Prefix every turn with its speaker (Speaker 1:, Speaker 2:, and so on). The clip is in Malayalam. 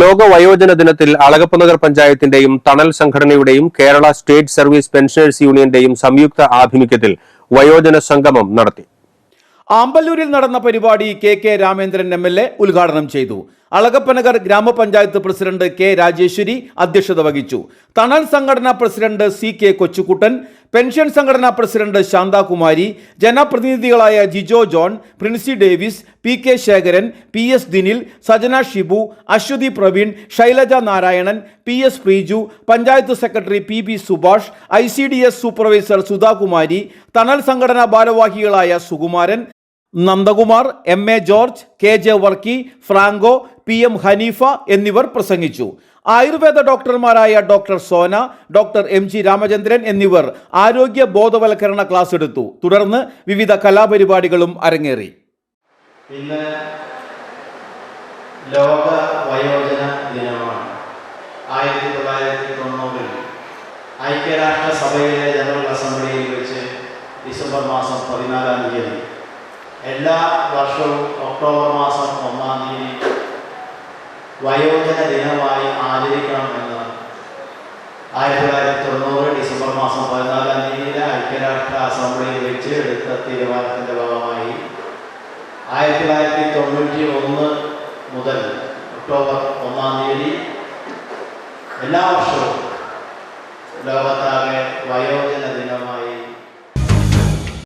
Speaker 1: ലോക വയോജന ദിനത്തിൽ അളഗപ്പനഗർ പഞ്ചായത്തിന്റെയും തണൽ സംഘടനയുടെയും കേരള സ്റ്റേറ്റ് സർവീസ് പെൻഷനേഴ്സ് യൂണിയന്റെയും സംയുക്ത ആഭിമുഖ്യത്തിൽ വയോജന സംഗമം നടത്തി.
Speaker 2: ആമ്പല്ലൂരിൽ നടന്ന പരിപാടി കെ കെ രാമേന്ദ്രൻ എ ഉദ്ഘാടനം ചെയ്തു. അളഗപ്പനഗർ ഗ്രാമപഞ്ചായത്ത് പ്രസിഡന്റ് കെ രാജേശ്വരി അധ്യക്ഷത വഹിച്ചു. തണൽ സംഘടനാ president C K Kochukuttan pension സംഘടനാ president Shanthakumari ജനപ്രതിനിധികളായ Jijo John Princy Davis P K Sekharan P S Dinil Sajana Shibu Aswathy Praveen Sailaja Narayanan P S Preeju panchayat secretary P B Subhash I C D S supervisor Sudhakumari Thanal സംഘടനാ ഭാരവാഹികളായ Sukumaran Nandakumar M A George K J Varkey Franco P M Haneefa എന്നിവർ പ്രസംഗിച്ചു. Ayurveda ഡോക്ടർമാരായ doctor Sona doctor M G Ramachandran എന്നിവർ ആരോഗ്യ ബോധവൽക്കരണ ക്ലാസ് എടുത്തു. തുടർന്ന് വിവിധ കലാപരിപാടികളും അരങ്ങേറി.
Speaker 3: ഇന്ന് ലോക വയോജന ദിനമാണ്. ആയിരത്തി തൊള്ളായിരത്തി തൊണ്ണൂറിൽ ഐക്യരാഷ്ട്ര സഭയിലെ ജനറൽ അസംബ്ലിയിൽ വെച്ച് ഡിസംബർ മാസം പതിനാലാം തീയതി. എല്ലാ വർഷവും ഒക്ടോബർ മാസം ഒന്നാം തീയതി വയോജന ദിനമായി ആചരിക്കണമെന്ന് ആയിരത്തി തൊള്ളായിരത്തി തൊണ്ണൂറ് ഡിസംബർ മാസം പതിനാലാം തീയതിയിലെ ഐക്യരാഷ്ട്ര അസംബ്ലിയിൽ വെച്ച് എടുത്ത തീരുമാനത്തിന്റെ ഭാഗമായി ആയിരത്തി തൊള്ളായിരത്തി തൊണ്ണൂറ്റി ഒന്ന് മുതൽ ഒക്ടോബർ ഒന്നാം തീയതി എല്ലാ വർഷവും ലോകത്താകെ